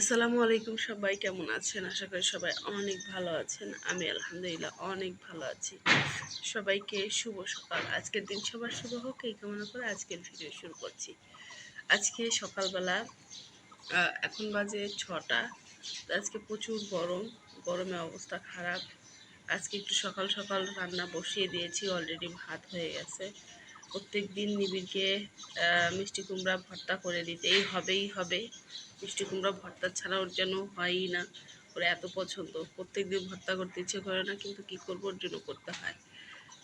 আসসালামু আলাইকুম সবাই, কেমন আছেন? আশা করি সবাই অনেক ভালো আছেন। আমি আলহামদুলিল্লাহ অনেক ভালো আছি। সবাইকে শুভ সকাল। আজকের দিন সবার শুভ হোক, এই কামনা করে আজকের ভিডিও শুরু করছি। আজকে সকালবেলা এখন বাজে ছটা। আজকে প্রচুর গরম। গরমে অবস্থা খারাপ। আজকে একটু সকাল সকাল রান্না বসিয়ে দিয়েছি অলরেডি ভাত হয়ে গেছে। প্রত্যেক দিন নিবিড়কে মিষ্টি কুমড়া ভর্তা করে দিতেই হবেই হবে। মিষ্টি কুমড়া ভর্তা ছাড়া ওর যেন হয়ই না। ওর এত পছন্দ। প্রত্যেক দিন ভর্তা করতে ইচ্ছে করে না, কিন্তু কি করব? ওর জন্য করতে হয়।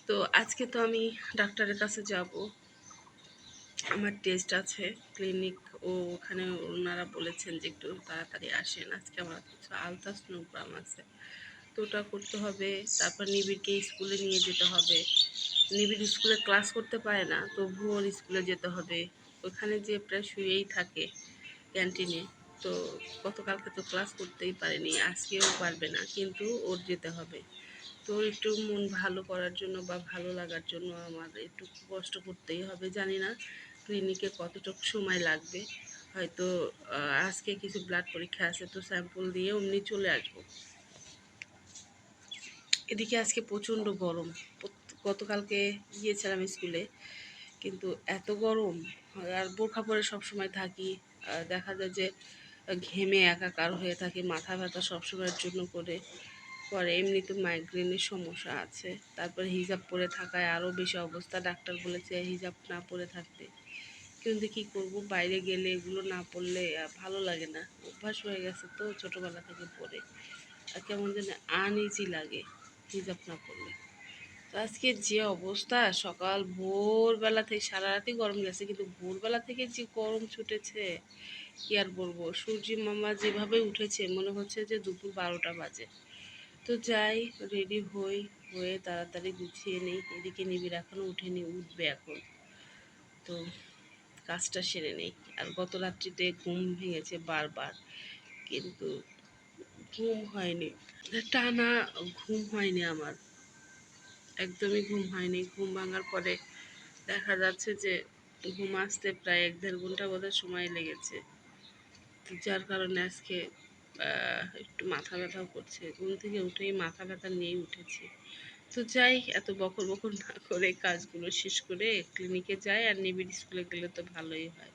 তো আজকে তো আমি ডাক্তারের কাছে যাব। আমার টেস্ট আছে ক্লিনিক ও ওখানে ওনারা বলেছেন যে একটু তাড়াতাড়ি আসেন। আজকে আমার কিছু আলট্রাসনোগ্রাম আছে। তো ওটা করতে হবে। তারপর নিবিড়কে স্কুলে নিয়ে যেতে হবে। নিবিড় স্কুলে ক্লাস করতে পারে না, তবুও ওর স্কুলে যেতে হবে। ওখানে যে প্রায় শুয়েই থাকে। ক্যান্টিনে তো গতকালকে তো ক্লাস করতেই পারেনি, আজকেও পারবে না, কিন্তু ওর যেতে হবে। তো একটু মন ভালো করার জন্য বা ভালো লাগার জন্য আমার একটু কষ্ট করতেই হবে, জানি না ক্লিনিকে কতটুকু সময় লাগবে। হয়তো আজকে কিছু ব্লাড পরীক্ষা আছে, তো স্যাম্পল দিয়ে অমনি চলে আসব। এদিকে আজকে প্রচণ্ড গরম। গতকালকে গিয়েছিলাম স্কুলে কিন্তু এত গরম, আর বোরখা পরে সবসময় থাকি। দেখা যায় যে ঘেমে একাকার হয়ে থাকে, মাথা ব্যথা সবসময়ের জন্য করে, পরে এমনি তো মাইগ্রেনের সমস্যা আছে। তারপর হিজাব পরে থাকায় আরও বেশি অবস্থা। ডাক্তার বলেছে হিজাব না পরে থাকতে। কিন্তু কি করব, বাইরে গেলে এগুলো না পড়লে ভালো লাগে না। অভ্যাস হয়ে গেছে তো ছোটোবেলা থেকে পরে আর কেমন যেন আনইজি লাগে হিজাব না পরলে তো আজকে যে অবস্থা, সকাল ভোরবেলা থেকে সারা রাতই গরম গেছে, কিন্তু ভোরবেলা থেকে যে গরম ছুটেছে, কি আর বলব? সূর্যি মামা যেভাবে উঠেছে, মনে হচ্ছে যে দুপুর বারোটা বাজে। তো যাই রেডি হই, হয়ে তাড়াতাড়ি গুছিয়ে নেই। এদিকে নিবিড় এখনও উঠেনি, উঠবে এখন। তো কাজটা সেরে নেই। আর গত রাত্রিতে ঘুম ভেঙেছে বারবার, কিন্তু ঘুম হয়নি। টানা ঘুম হয়নি আমার। একদমই ঘুম হয়নি। ঘুম ভাঙার পরে দেখা যাচ্ছে যে ঘুম আসতে প্রায় এক দেড় ঘণ্টা বোধহয় সময় লেগেছে। যার কারণে আজকে একটু মাথা ব্যথাও করছে। ঘুম থেকে উঠেই মাথা ব্যথা নিয়েই উঠেছি। তো যাই, এত বকর বকর না করে কাজগুলো শেষ করে ক্লিনিকে যাই আর নিবিড় স্কুলে গেলে তো ভালোই হয়।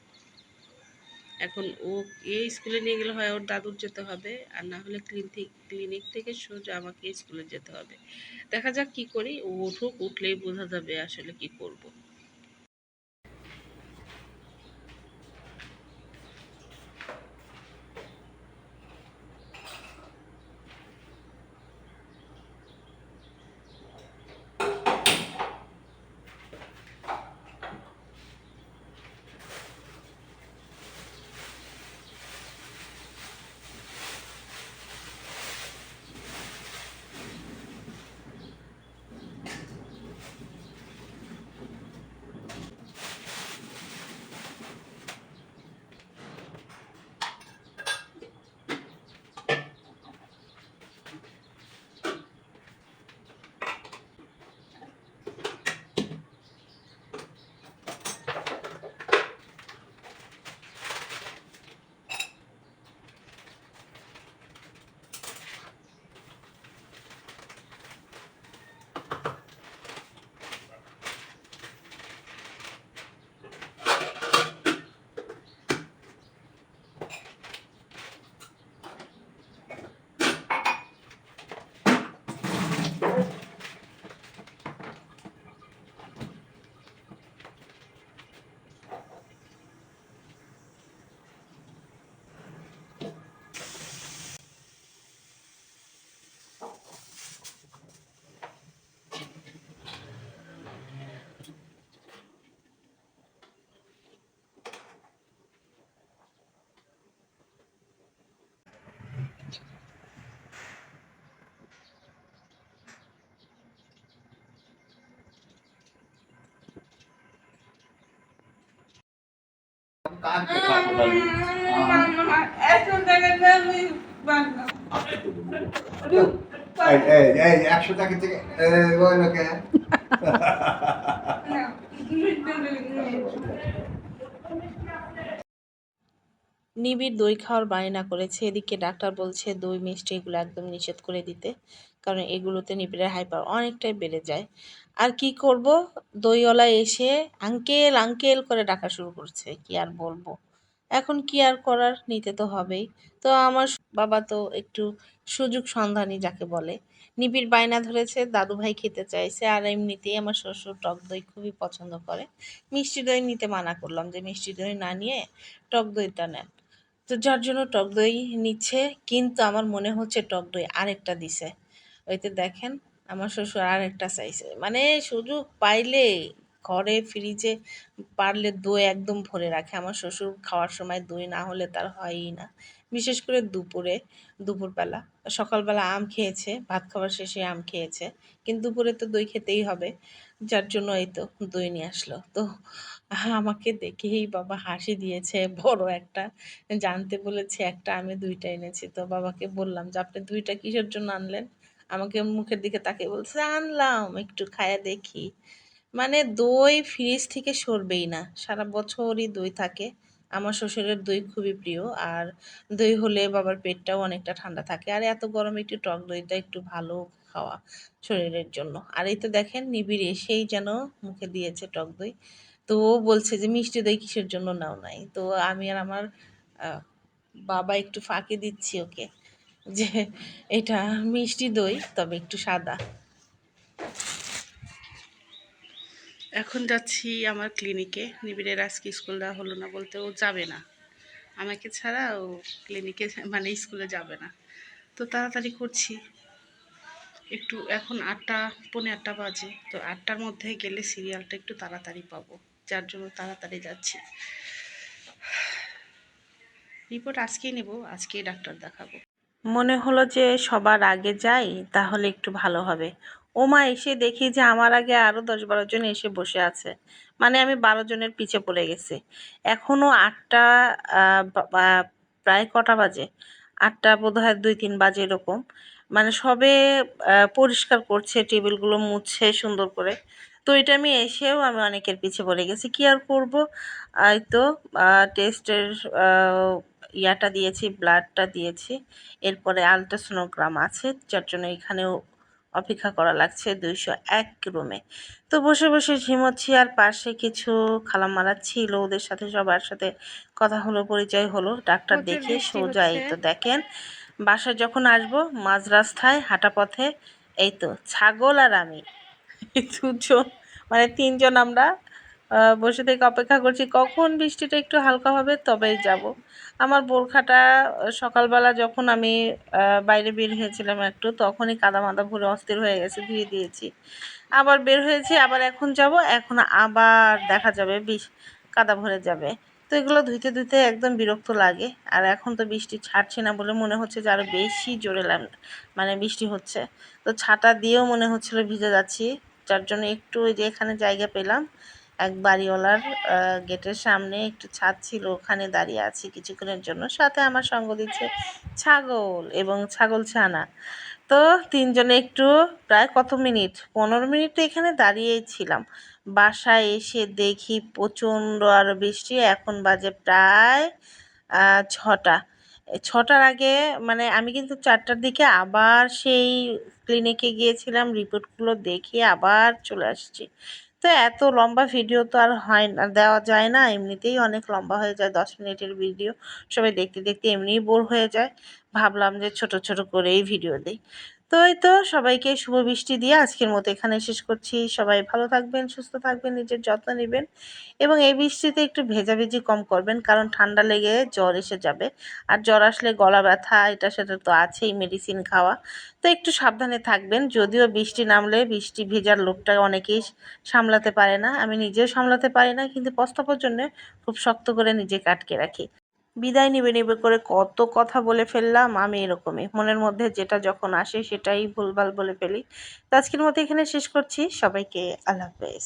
এখন ও এই স্কুলে নিয়ে গেলে হয় ওর দাদুর যেতে হবে, আর না হলে ক্লিনিক ক্লিনিক থেকে সোজা আমাকে স্কুলে যেতে হবে। দেখা যাক কি করি, ও উঠুক, উঠলেই বোঝা যাবে আসলে কি করব। একশো টাকা থেকে নিবিড় দই খাওয়ার বায়না করেছে। এদিকে ডাক্তার বলছে দই মিষ্টি এগুলো একদম নিষেধ করে দিতে কারণ এগুলোতে নিবিড়ের হাইপার অনেকটাই বেড়ে যায়। আর কি করব? দইওয়ালা এসে আঙ্কেল আঙ্কেল করে ডাকা শুরু করছে। কি আর বলব? এখন কি আর করার? নিতে তো হবেই। তো আমার বাবা তো একটু সুযোগ সন্ধানী যাকে বলে। নিবিড় বায়না ধরেছে, দাদু ভাই খেতে চাইছে, আর এমনিতেই আমার শ্বশুর টক দই খুবই পছন্দ করে। মিষ্টি দই নিতে মানা করলাম যে মিষ্টি দই না নিয়ে টক দইটা নেন। তো যার জন্য টক দই নিচ্ছে, কিন্তু আমার মনে হচ্ছে টক দই আরেকটা দিছে। ওইতে দেখেন আমার শ্বশুর আর একটা চাইছে। মানে সুযোগ পাইলে ঘরে ফ্রিজে পারলে দই একদম ভরে রাখে। আমার শ্বশুর খাওয়ার সময় দই না হলে তার হয়ই না। বিশেষ করে দুপুরে, দুপুরবেলা। সকালবেলা আম খেয়েছে, ভাত খাওয়ার শেষে আম খেয়েছে। কিন্তু দুপুরে তো দই খেতেই হবে। যার জন্য এই তো দই নিয়ে আসলো। তো আমাকে দেখেই বাবা হাসি দিয়েছে, বড় একটা। জানতে বলেছে, একটা আমি দুইটা এনেছি। তো বাবাকে বললাম যে, আপনি দুইটা কিসের জন্য আনলেন? আমাকে মুখের দিকে তাকিয়ে বলছে, আনলাম, একটু খায়া দেখি। মানে দই ফ্রিজ থেকে সরবেই না, সারা বছরই দই থাকে। আমার শ্বশুরের দই খুবই প্রিয়, আর দই হলে বাবার পেটটাও অনেকটা ঠান্ডা থাকে। আর এত গরমে একটু টক দইটা একটু ভালো খাওয়া শরীরের জন্য। আর এই তো দেখেন, নিবিড় এসেই যেন মুখে দিয়েছে টক দই। তো ও বলছে যে, মিষ্টি দই কিসের জন্য নাও নাই? তো আমি আর আমার বাবা একটু ফাঁকি দিচ্ছি ওকে। যে এটা মিষ্টি দই, তবে একটু সাদা। এখন যাচ্ছি আমার ক্লিনিকে নিবিড়ের আজকে স্কুল দেওয়া হলো না বলতে ও যাবে না। আমাকে ছাড়া ও ক্লিনিকে মানে স্কুলে যাবে না। তো তাড়াতাড়ি করছি। একটু এখন আটটা, পৌনে আটটা বাজে। তো আটটার মধ্যে গেলে সিরিয়ালটা একটু তাড়াতাড়ি পাবো। যার জন্য তাড়াতাড়ি যাচ্ছি। রিপোর্ট আজকেই নেব, আজকেই ডাক্তার দেখাবো। মনে হলো যে সবার আগে যাই, তাহলে একটু ভালো হবে। ওমা এসে দেখি যে আমার আগে আরও দশ বারো জন এসে বসে আছে। মানে আমি বারো জনের পিছে পড়ে গেছি। এখনও আটটা প্রায় কটা বাজে। আটটা বোধ হয় দুই, তিন বাজে এরকম। মানে সবে পরিষ্কার করছে, টেবিলগুলো মুছছে সুন্দর করে। তো এটা আমি এসেও আমি অনেকের পিছে পড়ে গেছি। কি আর করব? এই তো টেস্টের ইয়াটা দিয়েছি ব্লাডটা দিয়েছি। এরপরে আলট্রাসোনোগ্রাম আছে যার জন্য এখানেও অপেক্ষা করা লাগছে দুইশো এক রুমে। তো বসে বসে ঝিমোচ্ছি আর পাশে কিছু খালামারা ছিল ওদের সাথে সবার সাথে কথা হলো পরিচয় হলো। ডাক্তার দেখে সোজা এই তো দেখেন বাসায় যখন আসব মাঝ রাস্তায় হাঁটা পথে এই তো ছাগল আর আমি। দুজন মানে তিনজন আমরা বসে থেকে অপেক্ষা করছি, কখন বৃষ্টিটা একটু হালকা হবে তবেই যাব। আমার বোরখাটা সকালবেলা যখন আমি বাইরে বের হয়েছিলাম একটু, তখনই কাদা মাদা ভরে অস্থির হয়ে গেছে, ধুয়ে দিয়েছি। আবার বের হয়েছি, আবার এখন যাব, এখন আবার দেখা যাবে কাদা ভরে যাবে। তো এগুলো ধুইতে ধুইতে একদম বিরক্ত লাগে, আর এখন তো বৃষ্টি ছাড়ছে না বলে মনে হচ্ছে যে আরও বেশি জোরে মানে বৃষ্টি হচ্ছে। তো ছাতা দিয়েও মনে হচ্ছিল ভিজে যাচ্ছি, যার জন্য একটু ওই যে এখানে জায়গা পেলাম এক বাড়িওয়ালার গেটের সামনে একটু ছাদ ছিল, ওখানে দাঁড়িয়ে আছি কিছুক্ষণের জন্য। সাথে আমার সঙ্গ দিচ্ছে ছাগল এবং ছাগল ছানা। তো তিনজনে একটু প্রায় কত মিনিট? পনেরো মিনিট এখানে দাঁড়িয়েই ছিলাম। বাসায় এসে দেখি প্রচণ্ড আর বৃষ্টি। এখন বাজে প্রায় ছটা। ছটার আগে মানে আমি কিন্তু চারটার দিকে আবার সেই ক্লিনিকে গিয়েছিলাম। রিপোর্টগুলো দেখে আবার চলে আসছি। তো এত লম্বা ভিডিও তো আর হয় না, দেওয়া যায় না। এমনিতেই অনেক লম্বা হয়ে যায়, দশ মিনিটের ভিডিও সবাই দেখতে দেখতে এমনিই বোর হয়ে যায়। ভাবলাম যে ছোট ছোট করেই ভিডিও দিই। তো এই তো সবাইকে শুভ বৃষ্টি দিয়ে আজকের মতো এখানে শেষ করছি। সবাই ভালো থাকবেন, সুস্থ থাকবেন, নিজের যত্ন নেবেন এবং এই বৃষ্টিতে একটু ভেজাভেজি কম করবেন কারণ ঠান্ডা লেগে জ্বর এসে যাবে। আর জ্বর আসলে গলা ব্যথা, এটা সেটা তো আছেই মেডিসিন খাওয়া। তো একটু সাবধানে থাকবেন, যদিও বৃষ্টি নামলে বৃষ্টি ভেজার লোকটা অনেকেই সামলাতে পারে না। আমি নিজেও সামলাতে পারি না, কিন্তু পস্তাপর জন্য খুব শক্ত করে নিজেকে আটকে রাখি। বিদায় নিবে নিবে করে কত কথা বলে ফেললাম, আমি এরকমই। মনের মধ্যে যেটা যখন আসে সেটাই ভুলভাল বলে ফেলি। তো আজকের মতো এখানে শেষ করছি। সবাইকে আল্লাহ হাফেজ।